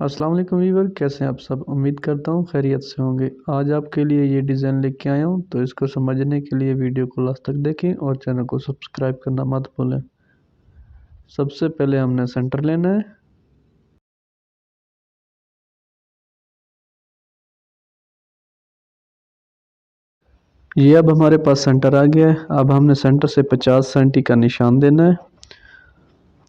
अस्सलाम वालेकुम वीवर कैसे हैं आप सब? उम्मीद करता हूँ खैरियत से होंगे। आज आपके लिए ये डिज़ाइन लेके आया हूँ तो इसको समझने के लिए वीडियो को लास्ट तक देखें और चैनल को सब्सक्राइब करना मत भूलें। सबसे पहले हमने सेंटर लेना है। ये अब हमारे पास सेंटर आ गया है। अब हमने सेंटर से 50 सेंटी का निशान देना है।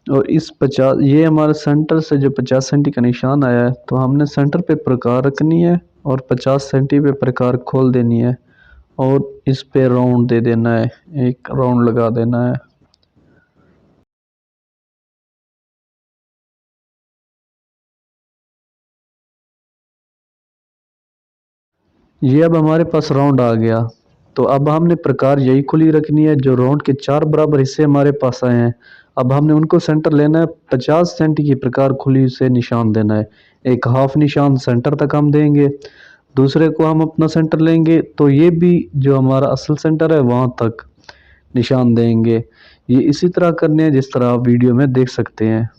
और इस पचास, ये हमारे सेंटर से जो पचास सेंटी का निशान आया है तो हमने सेंटर पे प्रकार रखनी है और पचास सेंटी पे प्रकार खोल देनी है और इस पे राउंड दे देना है, एक राउंड लगा देना है। ये अब हमारे पास राउंड आ गया तो अब हमने प्रकार यही खुली रखनी है जो राउंड के चार बराबर हिस्से हमारे पास आए हैं। अब हमने उनको सेंटर लेना है। पचास सेंटी की प्रकार खुली से निशान देना है। एक हाफ़ निशान सेंटर तक हम देंगे। दूसरे को हम अपना सेंटर लेंगे। तो ये भी जो हमारा असल सेंटर है, वहाँ तक निशान देंगे। ये इसी तरह करने हैं जिस तरह आप वीडियो में देख सकते हैं।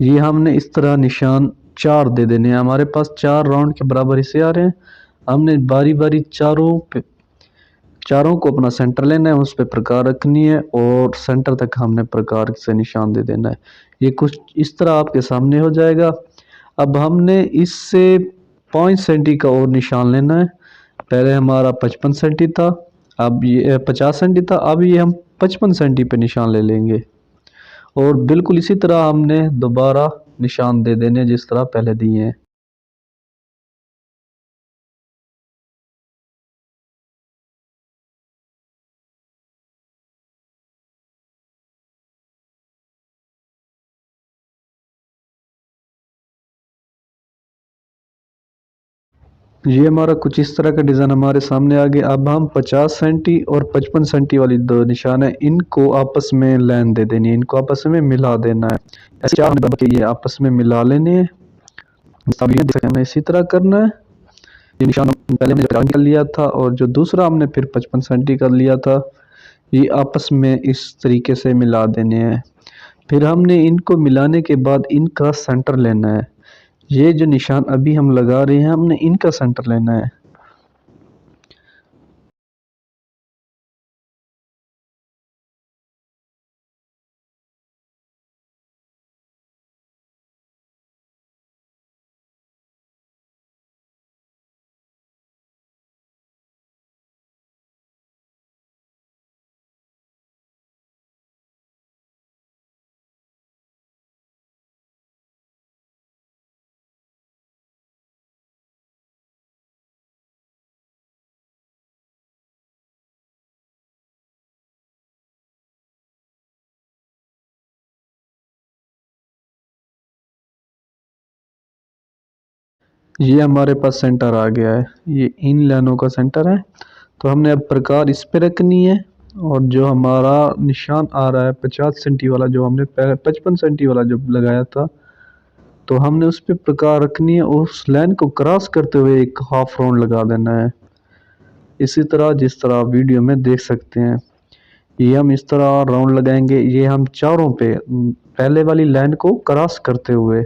ये हमने इस तरह निशान चार दे देने हैं। हमारे पास चार राउंड के बराबर हिस्से आ रहे हैं। हमने बारी बारी चारों पे चारों को अपना सेंटर लेना है, उस पर प्रकार रखनी है और सेंटर तक हमने प्रकार से निशान दे देना है। ये कुछ इस तरह आपके सामने हो जाएगा। अब हमने इससे पाँच सेंटी का और निशान लेना है। पहले हमारा पचपन सेंटी था, अब ये पचास सेंटी था, अब ये हम पचपन सेंटी पे निशान ले लेंगे। और बिल्कुल इसी तरह हमने दोबारा निशान दे देने जिस तरह पहले दिए हैं। ये हमारा कुछ इस तरह का डिज़ाइन हमारे सामने आ गया। अब हम 50 सेंटी और 55 सेंटी वाली दो निशान है। इनको आपस में लाइन दे देनी है। इनको आपस में मिला देना है। ऐसे चार के ये आपस में मिला लेने हैं। हमें इसी तरह करना है। ये निशान पहले हमने कर लिया था और जो दूसरा हमने फिर पचपन सेंटी कर लिया था, ये आपस में इस तरीके से मिला देने हैं। फिर हमने इनको मिलाने के बाद इनका सेंटर लेना है। ये जो निशान अभी हम लगा रहे हैं हमने इनका सेंटर लेना है। ये हमारे पास सेंटर आ गया है। ये इन लाइनों का सेंटर है। तो हमने अब प्रकार इस पे रखनी है और जो हमारा निशान आ रहा है, पचास सेंटी वाला जो हमने पचपन सेंटी वाला जो लगाया था तो हमने उस पर प्रकार रखनी है। उस लाइन को क्रॉस करते हुए एक हाफ़ राउंड लगा देना है। इसी तरह जिस तरह आप वीडियो में देख सकते हैं। ये हम इस तरह राउंड लगाएँगे। ये हम चारों पे, पहले वाली लाइन को क्रॉस करते हुए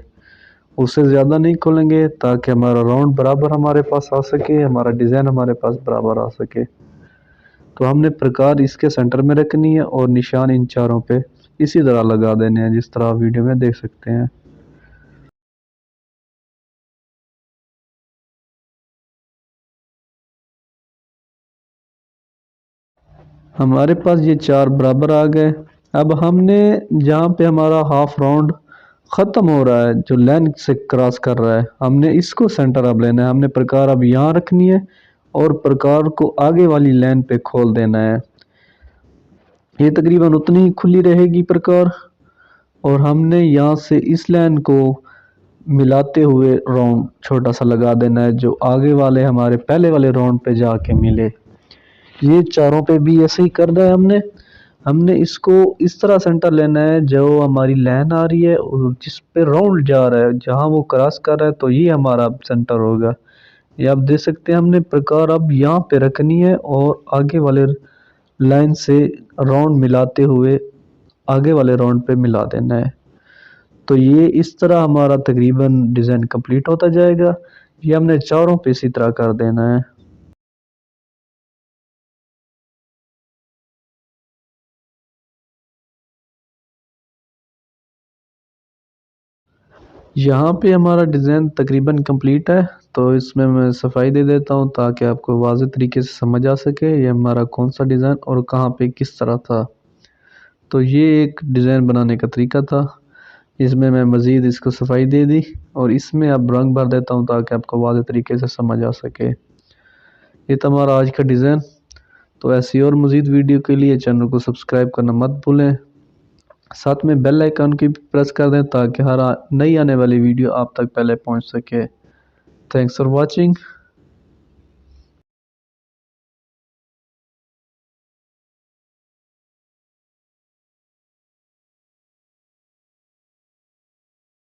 उससे ज़्यादा नहीं खोलेंगे ताकि हमारा राउंड बराबर हमारे पास आ सके, हमारा डिज़ाइन हमारे पास बराबर आ सके। तो हमने प्रकार इसके सेंटर में रखनी है और निशान इन चारों पे इसी तरह लगा देने हैं, जिस तरह आप वीडियो में देख सकते हैं। हमारे पास ये चार बराबर आ गए। अब हमने जहाँ पे हमारा हाफ़ राउंड ख़त्म हो रहा है, जो लाइन से क्रॉस कर रहा है। हमने इसको सेंटर अब लेना है। हमने प्रकार अब यहाँ रखनी है और प्रकार को आगे वाली लाइन पे खोल देना है। ये तकरीबन उतनी ही खुली रहेगी प्रकार। और हमने यहाँ से इस लाइन को मिलाते हुए राउंड छोटा सा लगा देना है, जो आगे वाले हमारे पहले वाले राउंड पे जाके मिले। ये चारों पे भी ऐसे ही करना है हमने। हमने इसको इस तरह सेंटर लेना है जो हमारी लाइन आ रही है, जिस पे राउंड जा रहा है, जहाँ वो क्रॉस कर रहा है तो ये हमारा सेंटर होगा। ये आप देख सकते हैं, हमने प्रकार अब यहाँ पे रखनी है और आगे वाले लाइन से राउंड मिलाते हुए आगे वाले राउंड पे मिला देना है। तो ये इस तरह हमारा तकरीबन डिज़ाइन कंप्लीट होता जाएगा। ये हमने चारों पे इसी तरह कर देना है। यहाँ पे हमारा डिज़ाइन तकरीबन कंप्लीट है तो इसमें मैं सफ़ाई दे देता हूँ ताकि आपको वाज तरीके से समझ आ सके ये हमारा कौन सा डिज़ाइन और कहाँ पे किस तरह था। तो ये एक डिज़ाइन बनाने का तरीका था। इसमें मैं मज़ीद इसको सफ़ाई दे दी और इसमें अब रंग भर देता हूँ ताकि आपको वाज तरीके से समझ आ सके। ये तो हमारा आज का डिज़ाइन। तो ऐसी और मज़ीद वीडियो के लिए चैनल को सब्सक्राइब करना मत भूलें। साथ में बेल आइकन की प्रेस कर दें ताकि हर नई आने वाली वीडियो आप तक पहले पहुँच सके। Thanks for watching